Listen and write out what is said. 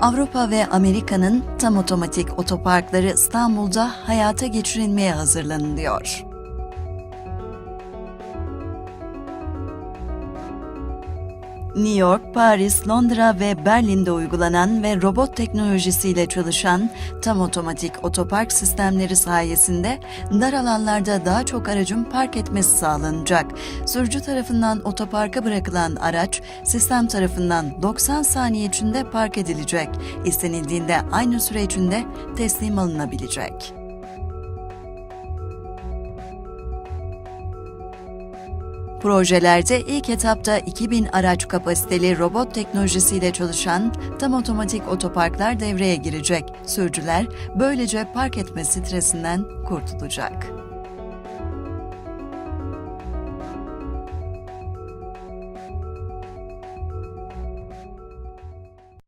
Avrupa ve Amerika'nın tam otomatik otoparkları İstanbul'da hayata geçirilmeye hazırlanılıyor. New York, Paris, Londra ve Berlin'de uygulanan ve robot teknolojisiyle çalışan tam otomatik otopark sistemleri sayesinde dar alanlarda daha çok aracın park etmesi sağlanacak. Sürücü tarafından otoparka bırakılan araç sistem tarafından 90 saniye içinde park edilecek. İstenildiğinde aynı süre içinde teslim alınabilecek. Projelerde ilk etapta 2000 araç kapasiteli robot teknolojisiyle çalışan tam otomatik otoparklar devreye girecek. Sürücüler böylece park etme stresinden kurtulacak.